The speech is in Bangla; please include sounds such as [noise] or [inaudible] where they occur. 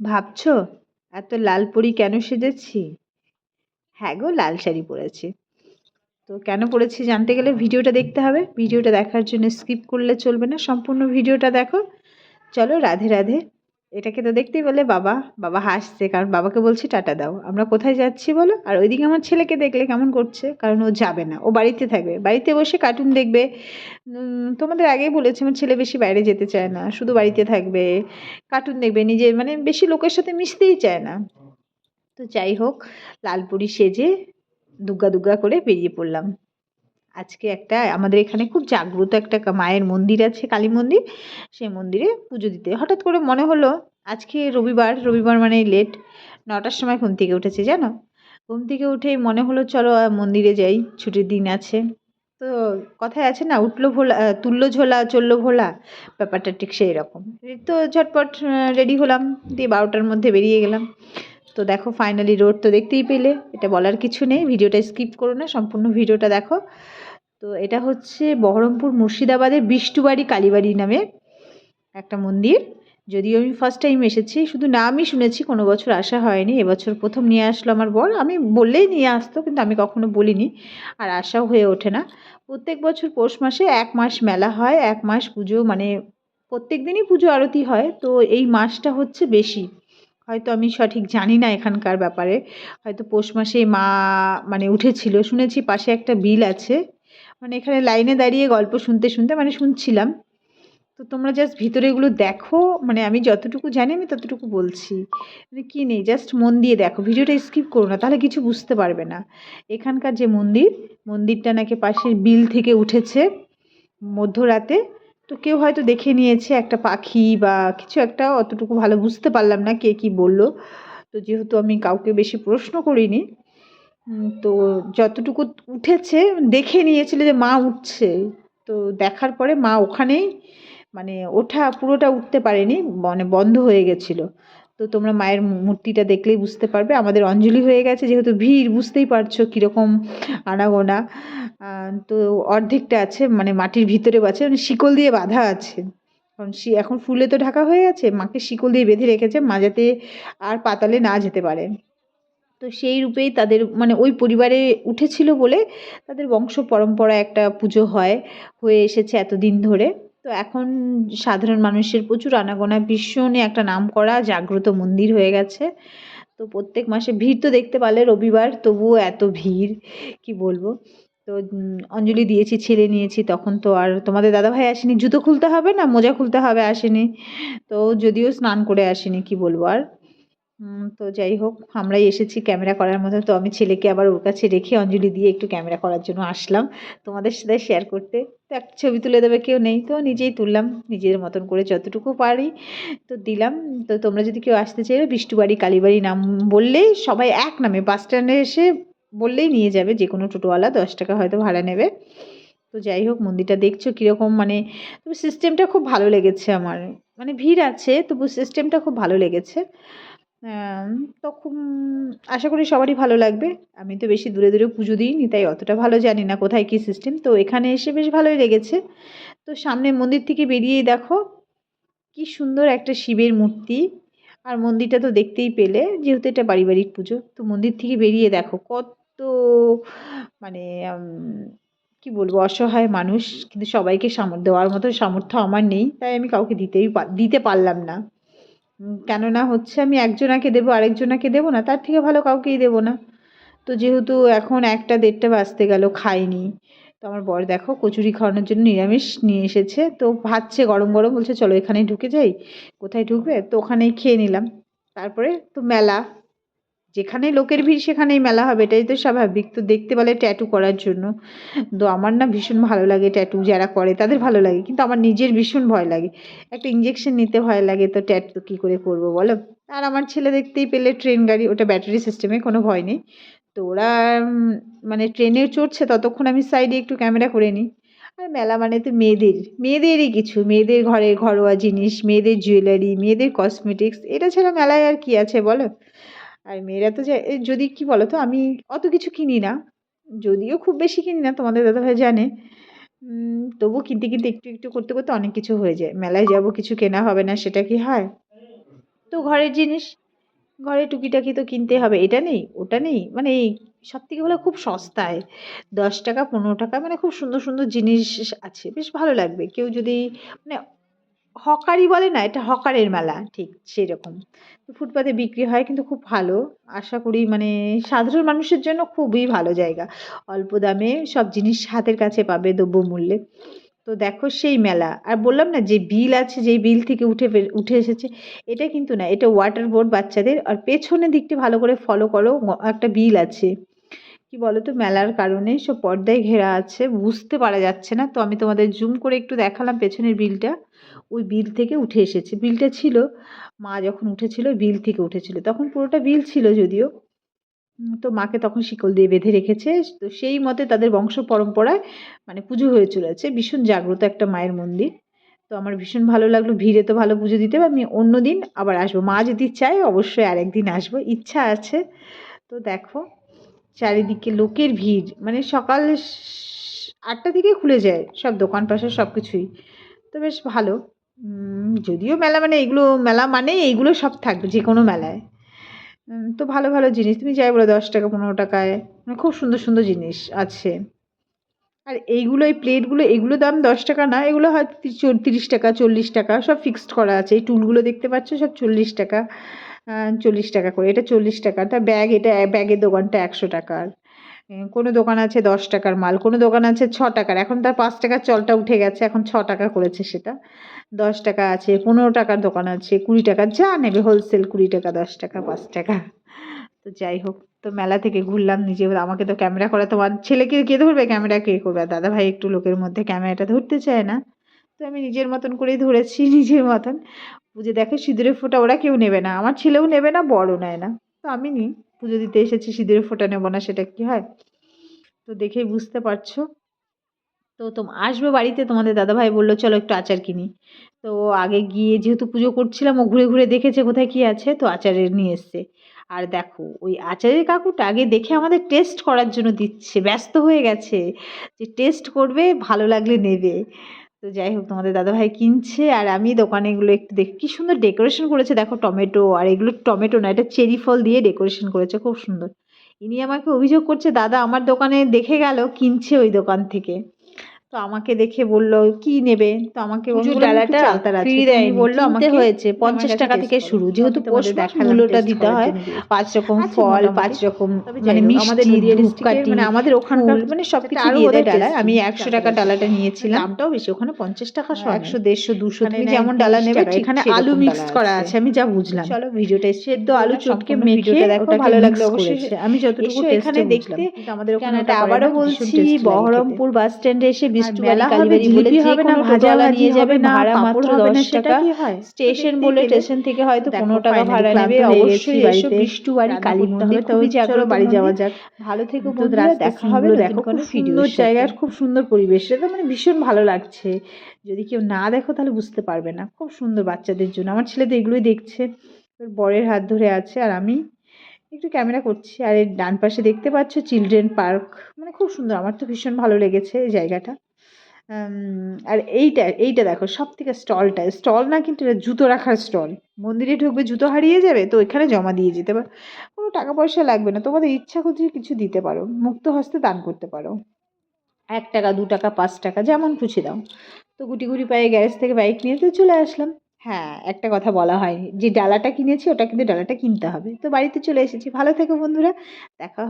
ভাবছ? এত লাল পরি কেন সেজেছি? হ্যাঁ গো, লাল শাড়ি পরেছি। তো কেন পরেছি জানতে গেলে ভিডিওটা দেখতে হবে। ভিডিওটা দেখার জন্য স্কিপ করলে চলবে না। সম্পূর্ণ ভিডিওটা দেখো। চলো রাধে রাধে। এটাকে তো দেখতেই বলে, বাবা বাবা হাসছে, কারণ বাবাকে বলছি টাটা দাও। আমরা কোথায় যাচ্ছি বলো? আর ওইদিকে আমার ছেলেকে দেখলে কেমন করছে? কারণ ও যাবে না। ও বাড়িতে থাকবে। বাড়িতে বসে কার্টুন দেখবে। তোমাদের আগেই বলেছি, আমার ছেলে বেশি বাইরে যেতে চায় না। শুধু বাড়িতে থাকবে কার্টুন দেখবে নিজে মানে বেশি লোকের সাথে মিশতেই চায় না। তো যাই হোক, লালপুরি সেজে দুগ্গা দুগ্গা করে বেরিয়ে পড়লাম। আজকে একটা, আমাদের এখানে খুব জাগ্রত একটা মায়ের মন্দির আছে, কালী মন্দির। সেই মন্দিরে পুজো দিতে। হঠাৎ করে মনে হলো, আজকে রবিবার রবিবার মানে লেট নটার সময় ঘুম থেকে উঠেছে, জানো? ঘুম থেকে উঠেই মনে হলো, চলো মন্দিরে যাই, ছুটির দিন আছে। তো কথায় আছে না, উঠল ভোলা তুললো ঝোলা, চলল ভোলা, ব্যাপারটা ঠিক সেই রকম। তো ঝটপট রেডি হলাম, দিয়ে বারোটার মধ্যে বেরিয়ে গেলাম। তো দেখো ফাইনালি রোড তো দেখতেই পেলে, এটা বলার কিছু নেই, ভিডিওটা স্কিপ করো না, সম্পূর্ণ ভিডিওটা দেখো। তো এটা হচ্ছে বহরমপুর মুর্শিদাবাদের বিষ্টুবাড়ি কালীবাড়ি নামে একটা মন্দির। যদিও আমি ফার্স্ট টাইম এসেছি, শুধু নামই শুনেছি, কোনো বছর আসা হয়নি, এবছর প্রথম নিয়ে আসলো আমার বর। আমি বললেই নিয়ে আসতো, কিন্তু আমি কখনো বলিনি, আর আসাও হয়ে ওঠে না। প্রত্যেক বছর পৌষ মাসে এক মাস মেলা হয়, এক মাস পুজো মানে প্রত্যেক দিনই পুজো আরতি হয়, তো এই মাসটা হচ্ছে বেশি। হয়তো আমি সঠিক জানি না এখানকার ব্যাপারে। হয়তো পৌষ মাসে মা মানে উঠেছিল। শুনেছি পাশে একটা বিল আছে। মানে এখানে লাইনে দাঁড়িয়ে গল্প শুনতে শুনতে মানে শুনছিলাম। তো তোমরা জাস্ট ভিতরে এগুলো দেখো। মানে আমি যতটুকু জানি আমি ততটুকু বলছি। মানে কী নেই? জাস্ট মন দিয়ে দেখো। ভিডিওটা স্কিপ করো না। তাহলে কিছু বুঝতে পারবে না। এখানকার যে মন্দির, মন্দিরটা নাকি পাশের বিল থেকে উঠেছে মধ্যরাতে। তো কেউ হয়তো দেখে নিয়েছে একটা পাখি বা কিছু একটা, অতটুকু ভালো বুঝতে পারলাম না কে কি বলল। তো যেহেতু আমি কাউকে বেশি প্রশ্ন করিনি তো যতটুকু উঠেছে, দেখে নিয়েছিল যে মা উঠছে। তো দেখার পরে মা ওখানেই মানে ওঠা, পুরোটা উঠতে পারেনি মানে বন্ধ হয়ে গেছিল। তো তোমরা মায়ের মূর্তিটা দেখলেই বুঝতে পারবে। আমাদের অঞ্জলি হয়ে গেছে, যেহেতু ভিড়, বুঝতেই পারছ কীরকম আনাগোনা। তো অর্ধেকটা আছে মানে মাটির ভিতরেও আছে মানে শিকল দিয়ে বাঁধা আছে। কারণ শি, এখন ফুলে তো ঢাকা হয়ে গেছে, মাকে শিকল দিয়ে বেঁধে রেখেছে, মা যাতে আর পাতালে না যেতে পারে। তো সেই রূপেই তাদের মানে ওই পরিবারে উঠেছিল বলে তাদের বংশ পরম্পরা একটা পুজো হয়, হয়ে এসেছে এতদিন ধরে। তো এখন সাধারণ মানুষের প্রচুর আনাগোনা, ভীষণই একটা নাম করা জাগ্রত মন্দির হয়ে গেছে। তো প্রত্যেক মাসে ভিড় তো দেখতে পালে রবিবার, তবুও এত ভিড়, কি বলব? তো অঞ্জলি দিয়েছি, ছেলে নিয়েছি, তখন তো আর তোমাদের দাদাভাই আসেনি। জুতো খুলতে হবে না? মোজা খুলতে হবে আসেনি। তো যদিও স্নান করে আসেনি, কি বলব আর? তো যাই হোক, আমরাই এসেছি ক্যামেরা করার মতো। তো আমি ছেলেকে আবার ওর কাছে রেখে অঞ্জলি দিয়ে একটু ক্যামেরা করার জন্য আসলাম। তোমাদের সাথে শেয়ার করতে। তো একটা ছবি তুলে দেবে, কেউ নেই। তো নিজেই তুললাম, নিজের মতন করে যতটুকু পারি। তো দিলাম। তো তোমরা যদি কেউ আসতে চাইলে বিষ্টুবাড়ি, কালীবাড়ি নাম বললেই সবাই এক নামে বাস স্ট্যান্ডে এসে বললেই নিয়ে যাবে। যে কোনো টোটোওয়ালা দশ টাকা হয়তো ভাড়া নেবে। তো যাই হোক, মন্দিরটা দেখছ কীরকম? মানে সিস্টেমটা খুব ভালো লেগেছে আমার। মানে ভিড় আছে, তবু সিস্টেমটা খুব ভালো লেগেছে। আম, তখন আশা করি সবারই ভালো লাগবে। আমি তো বেশি দূরে দূরে পুজো দিইনি তাই অতটা ভালো জানি না কোথায় কী সিস্টেম তো এখানে এসে বেশ ভালোই লেগেছে। তো সামনে মন্দির থেকে বেরিয়েই দেখো কি সুন্দর একটা শিবের মূর্তি। আর মন্দিরটা তো দেখতেই পেলে যেহেতু এটা পারিবারিক পুজো। তো মন্দির থেকে বেরিয়ে দেখো কত মানে কি বলব অসহায় মানুষ। কিন্তু সবাইকে সামর দেওয়ার মতো সামর্থ্য আমার নেই তাই আমি কাউকে দিতেই দিতে পারলাম না। কেননা হচ্ছে আমি একজনাকে দেবো, আরেকজনাকে দেবো না, তার থেকে ভালো কাউকেই দেবো না। তো যেহেতু এখন একটা দেড়টা বাজতে গেল, খাইনি। তো আমার বর দেখো কচুরি খাওয়ানোর জন্য নিরামিষ নিয়ে এসেছে, তো ভাবছে গরম গরম বলছে, চলো এখানেই ঢুকে যাই, কোথায় ঢুকবে? তো ওখানেই খেয়ে নিলাম। তারপরে তো মেলা যেখানে লোকের ভিড়, সেখানেই মেলা হবে, এটাই তো স্বাভাবিক। তো দেখতে পেলে ট্যাটু করার জন্য। তো আমার না ভীষণ ভালো লাগে ট্যাটু যারা করে তাদের ভালো লাগে, কিন্তু আমার নিজের ভীষণ ভয় লাগে। একটা ইঞ্জেকশন নিতে ভয় লাগে, তো ট্যাটু কী করে করব বলো? আর আমার ছেলে দেখতেই পেলে ট্রেন গাড়ি, ওটা ব্যাটারি সিস্টেমে কোনো ভয় নেই। তো ওরা মানে ট্রেনে চড়ছে, ততক্ষণ আমি সাইডে একটু ক্যামেরা করে নিই। আর মেলা মানে তো মেয়েদের, মেয়েদেরই কিছু। মেয়েদের ঘরের ঘরোয়া জিনিস, মেয়েদের জুয়েলারি মেয়েদের কসমেটিক্স এটা ছাড়া মেলায় আর কি আছে বলো? আর মেয়েরা তো যদি কি বলো তো আমি অত কিছু কিনি না। যদিও খুব বেশি কিনি না তোমাদের দাদাভাই জানে। উম, তবু কিনতে কিনতে একটু একটু করতে করতে অনেক কিছু হয়ে যায়। মেলায় যাব কিছু কেনা হবে না সেটা কি হয়? তো ঘরের জিনিস ঘরে টুকিটাকি তো কিনতে হবে এটা নেই ওটা নেই। মানে এই সব থেকে ভালো খুব সস্তায়। দশ টাকা পনেরো টাকা মানে খুব সুন্দর সুন্দর জিনিস আছে বেশ ভালো লাগবে। কেউ যদি মানে হকারি বলে না, এটা হকারের মেলা, ঠিক সেই রকম ফুটপাতে বিক্রি হয় কিন্তু খুব ভালো, আশা করি মানে সাধারণ মানুষের জন্য খুবই ভালো জায়গা। অল্প দামে সব জিনিস হাতের কাছে পাবে দ্রব্যমূল্যে। তো দেখো সেই মেলা, আর বললাম না যে বিল আছে, যেই বিল থেকে উঠে উঠে এসেছে, এটা কিন্তু না, এটা ওয়াটার বোর্ড বাচ্চাদের, আর পেছনের দিকটি ভালো করে ফলো করো একটা বিল আছে। কি বলো তো মেলার কারণে সব পর্দায় ঘেরা আছে, বুঝতে পারা যাচ্ছে না। তো আমি তোমাদের জুম করে একটু দেখালাম পেছনের বিলটা। ওই বিল থেকে উঠে এসেছে। বিলটা ছিল, মা যখন উঠেছিল বিল থেকে উঠেছিল। তখন পুরোটা বিল ছিল যদিও। তো মাকে তখন শিকল দিয়ে বেঁধে রেখেছে। তো সেই মতে তাদের বংশ পরম্পরায় মানে পুজো হয়ে চলেছে। ভীষণ জাগ্রত একটা মায়ের মন্দির। তো আমার ভীষণ ভালো লাগল। ভিড়ে তো ভালো পুজো দিতে আমি অন্য দিন আবার আসব। মা যদি চায়, অবশ্যই আরেকদিন আসব। ইচ্ছা আছে। তো দেখো। চারিদিকে লোকের ভিড় মানে সকাল আটটা থেকে খুলে যায় সব দোকান পাশে সব কিছুই। তো বেশ ভালো। যদিও মেলা মানে এগুলো, মেলা মানে এইগুলো সব থাকবে যে কোনো মেলায় তো ভালো ভালো জিনিস, তুমি যাই বলো দশ টাকা, পনেরো টাকায় মানে খুব সুন্দর সুন্দর জিনিস আছে। আর এইগুলো, এই প্লেটগুলো, এগুলো দাম দশ টাকা না, এগুলো হয়তো তিরিশ টাকা, চল্লিশ টাকা, সব ফিক্সড করা আছে। এই টুলগুলো দেখতে পাচ্ছ, সব চল্লিশ টাকা। চল্লিশ টাকা করে। এটা চল্লিশ টাকা। তার ব্যাগ, এটা ব্যাগের দোকানটা একশো টাকার। কোনো দোকান আছে দশ টাকার মাল, কোনো দোকান আছে ছ টাকার। এখন তার পাঁচ টাকার চলটা উঠে গেছে, এখন ছ টাকা করেছে সেটা। দশ টাকা আছে, পনেরো টাকার দোকান আছে, কুড়ি টাকা, যা নেবে হোলসেল কুড়ি টাকা, দশ টাকা, পাঁচ টাকা। তো যাই হোক, তো মেলা থেকে ঘুরলাম নিজে। আমাকে তো ক্যামেরা করা, তোমার ছেলেকে কে ধরবে? ক্যামেরা কে করবে? দাদা ভাই একটু লোকের মধ্যে ক্যামেরাটা ধরতে চায় না। তো আমি নিজের মতন করেই ধরেছি, [laughs] নিজের মতন। পুজো দেখে সিঁদুরের ফোঁটা ওরা কেউ নেবে না, আমার ছেলেও নেবে না, বড়ও নেয় না। তো আমি নিই পুজো দিতে এসেছি, সিঁদুরের ফোঁটা নেব না, সেটা কি হয়? তো দেখেই বুঝতে পারছ। তো তোম, আসবে বাড়িতে, তোমাদের দাদাভাই বলল, চলো একটু আচার কিনি। তো আগে গিয়ে যেহেতু পুজো করছিলাম, ও ঘুরে ঘুরে দেখেছে কোথায় কী আছে, তো আচারের নিয়ে এসছে। আর দেখো, ওই আচারের কাকুটা আগে দেখে আমাদের টেস্ট করার জন্য দিচ্ছে, ব্যস্ত হয়ে গেছে। যে টেস্ট করবে, ভালো লাগলে নেবে। তো যাই হোক, তোমাদের দাদাভাই কিনছে আর আমি দোকানে এগুলো একটু দেখি। কি সুন্দর ডেকোরেশন করেছে। দেখো টমেটো আর এগুলো টমেটো না, এটা চেরি ফল দিয়ে ডেকোরেশন করেছে। খুব সুন্দর। ইনি আমাকে অভিযোগ করছে, দাদা, আমার দোকানে দেখে গেল, কিনছে ওই দোকান থেকে। তো আমাকে দেখে বলল কি নেবে? তো আমাকে ডালাটা বলল আমাকে হয়েছে, পঞ্চাশ টাকা থেকে শুরু। যেহেতু পৌষ মূল্যটা দিতে হয়। পাঁচ রকম ফল পাঁচ রকম মানে আমাদের ধূপকাঠি মানে আমাদের ওখানকার মানে সব কিছু দিয়ে দেয় ডালায় আমি একশো টাকা ডালাটা নিয়েছিলাম। দামটাও বেশি ওখানে পঞ্চাশ টাকা সব একশো দেড়শো দুশো তুমি যেমন ডালা নেবে এখানে আলু mix করা আছে, আমি যা বুঝলাম। চলো ভিডিওটা সেদ্ধ আলু চটকে মেখে দেখো, ভালো লাগলে অবশ্যই। আমি যতটুকু এখানে দেখতে আমাদের ওখানে আবারও বলছি। বহরমপুর বাস স্ট্যান্ডে এসে মেলা বাড়ি হবে, কালীবাড়ি বলে জিলিপি যে হবে না, কোনো ভাজা নিয়ে যাবে ভাড়া মাত্র দশ টাকা স্টেশন বলে স্টেশন থেকে হয়তো পনেরো টাকা ভাড়া নেবে অবশ্যই এসো। বিষ্টু বাড়ি কালী মন্দির খুবই জাগ্রত বাড়ি যাওয়া যাক। ভালো থেকে বন্ধুরা দেখা হবে দেখো, খুব সুন্দর খুব সুন্দর পরিবেশ এটা মানে ভীষণ ভালো লাগছে। যদি কেউ না দেখো তাহলে বুঝতে পারবে না খুব সুন্দর বাচ্চাদের জন্য। আমার ছেলে তো এগুলোই দেখছে ওর বরের হাত ধরে আছে আর আমি একটু ক্যামেরা করছি। আর এর ডান পাশে দেখতে পাচ্ছ চিলড্রেন পার্ক মানে খুব সুন্দর আমার তো ভীষণ ভালো লেগেছে এই জায়গাটা। আর এইটা এইটা দেখো সব থেকে স্টলটা, স্টল না কিন্তু এটা জুতো রাখার স্টল। মন্দিরে ঢুকবে, জুতো হারিয়ে যাবে, তো এখানে জমা দিয়ে যেতে পারো। কোনো টাকা পয়সা লাগবে না, তোমাদের ইচ্ছা করছে কিছু দিতে পারো, মুক্ত হস্তে দান করতে পারো। এক টাকা, দু টাকা, পাঁচ টাকা, যেমন খুশি দাও। তো গুটি গুটি পায়ে গ্যারেজ থেকে বাইক নিয়ে তো চলে আসলাম। হ্যাঁ একটা কথা বলা হয়নি, যে ডালাটা কিনেছি, ওটা কিন্তু ডালাটা কিনতে হবে। তো বাড়িতে চলে এসেছি। ভালো থেকো বন্ধুরা, দেখা